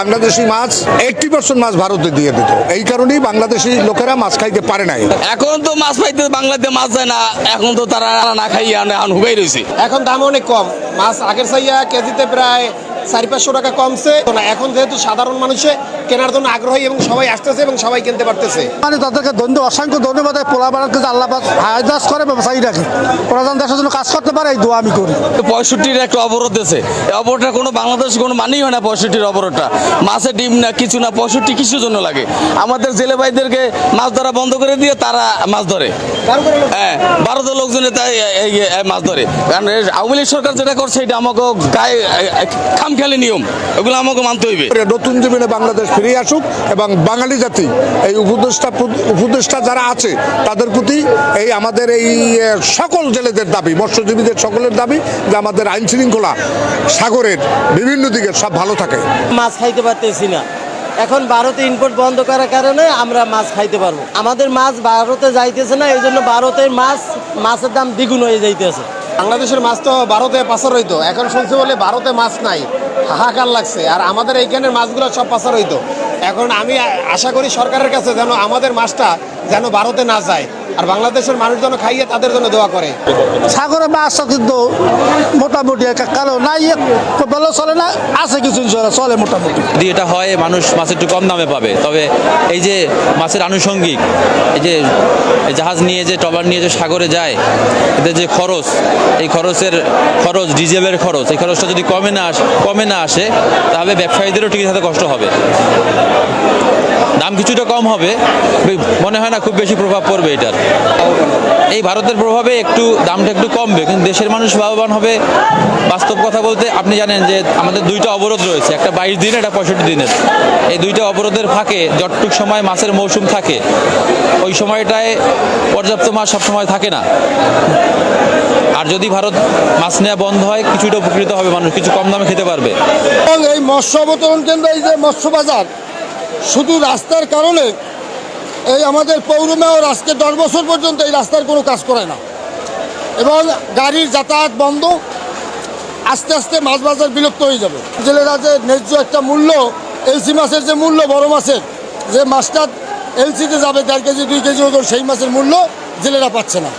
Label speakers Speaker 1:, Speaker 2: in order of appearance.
Speaker 1: বাংলাদেশি মাছ eighty percent মাছ ভারতে দিয়ে দিত। এই কারণেই বাংলাদেশি লোকেরা মাছ খাইতে পারে নাই।
Speaker 2: এখন তো মাছ পাইতে বাংলাদেশে মাছ যায় না এখন তো তারা না খাইয়া রয়েছে
Speaker 3: এখন দাম অনেক কম। মাছ আগের চাইয়া কেজিতে প্রায় চারি পাঁচশো টাকা কমছে। তো না এখন যেহেতু সাধারণ মানুষে কেনার জন্য আগ্রহী এবং সবাই আসতেছে এবং সবাই কিনতে পারতেছে।
Speaker 4: মানে তাদেরকে ধন্য অসংখ্য ধন্যবাদ। পোলাপাড়াকে যে আল্লাহ হায়দাস করে ব্যবসায়ী রাখে। ওরা যেন দেশের জন্য কাজ করতে পারে এই দোয়া আমি করি।
Speaker 2: পঁয়ষট্টির একটা অবরোধ আছে এই অবরোধটা কোনো বাংলাদেশ কোনো মানেই হয় না পঁয়ষট্টির অবরোধটা। মাছের ডিম না কিছু না পঁয়ষট্টি কিছুর জন্য লাগে? আমাদের জেলে ভাইদেরকে মাছ ধরা বন্ধ করে দিয়ে তারা মাছ ধরে। হ্যাঁ ভারতের লোকজনে তাই মাছ ধরে। কারণ আওয়ামী লীগ সরকার যেটা করছে এটা আমাকে গায়ে খাম খেলে নিয়ম এগুলো আমাকে মানতে হইবে।
Speaker 1: নতুন জীবনে বাংলাদেশ ফিরে আসুক এবং বাঙালি জাতি এই উপদেষ্টা উপদেষ্টা যারা আছে তাদের প্রতি এই আমাদের এই সকল জেলেদের দাবি মৎস্যজীবীদের সকলের দাবি যে আমাদের আইন শৃঙ্খলা সাগরের বিভিন্ন দিকে সব ভালো থাকে।
Speaker 5: মাছ খাইতে পারতেছি না। এখন ভারতে ইনপোর্ট বন্ধ করার কারণে আমরা মাছ খাইতে পারব। আমাদের মাছ ভারতে যাইতেছে না এই জন্য ভারতের মাছ মাছের দাম দ্বিগুণ হয়ে যাইতেছে।
Speaker 3: বাংলাদেশের মাছ তো ভারতে পাচার হইতো। এখন শুনছি বলে ভারতে মাছ নাই। হাহাকার লাগছে। আর আমাদের এইখানের মাছগুলো সব পাচার হইতো। এখন আমি আশা করি সরকারের কাছে যেন আমাদের মাছটা যেন ভারতে না যায়। আর বাংলাদেশের মানুষ যেন খাইয়ে তাদের জন্য দোয়া করে।
Speaker 4: সাগরে মাছ কিন্তু মোটামুটি কারও নাই ভালো চলে না, আছে কিছু ইনশাল্লাহ চলে মোটামুটি।
Speaker 6: যদি এটা হয়, মানুষ মাছ একটু কম দামে পাবে। তবে এই যে মাছের আনুষঙ্গিক, এই যে জাহাজ নিয়ে যে, ট্রলার নিয়ে যে সাগরে যায়, এদের যে খরচ, এই খরচের খরচ, ডিজেলের খরচ, এই খরচটা যদি কমে না আস, কমে না আসে, তাহলে ব্যবসায়ীদেরও টিকে থাকতে কষ্ট হবে। দাম কিছুটা কম হবে। মনে হয় না খুব বেশি প্রভাব পড়বে এটার। এই ভারতের প্রভাবে একটু দামটা একটু কমবে, কিন্তু দেশের মানুষ লাভবান হবে। বাস্তব কথা বলতে আপনি জানেন যে আমাদের দুইটা অবরোধ রয়েছে, একটা বাইশ দিন একটা পঁয়ষট্টি দিনের। এই দুইটা অবরোধের ফাঁকে যতটুক সময় মাছের মৌসুম থাকে, ওই সময়টায় পর্যাপ্ত মাছ সবসময় থাকে না। আর যদি ভারত মাছ নেওয়া বন্ধ হয়, কিছুটা উপকৃত হবে মানুষ, কিছু কম দামে খেতে পারবে।
Speaker 7: এই মৎস্য অবতরণ কেন্দ্র, এই যে মৎস্য বাজার শুধু রাস্তার কারণে এই আমাদের পৌর মেয়র আজকে দশ বছর পর্যন্ত এই রাস্তার কোনো কাজ করে না। এবং গাড়ির যাতায়াত বন্ধ, আস্তে আস্তে মাছ বাজার বিলুপ্ত হয়ে যাবে। জেলেরা যে ন্যায্য একটা মূল্য, এলসি মাছের যে মূল্য, বড় মাছের, যে মাছটা এলসিতে যাবে দেড় কেজি, দুই কেজি ওজন, সেই মাছের মূল্য জেলেরা পাচ্ছে না।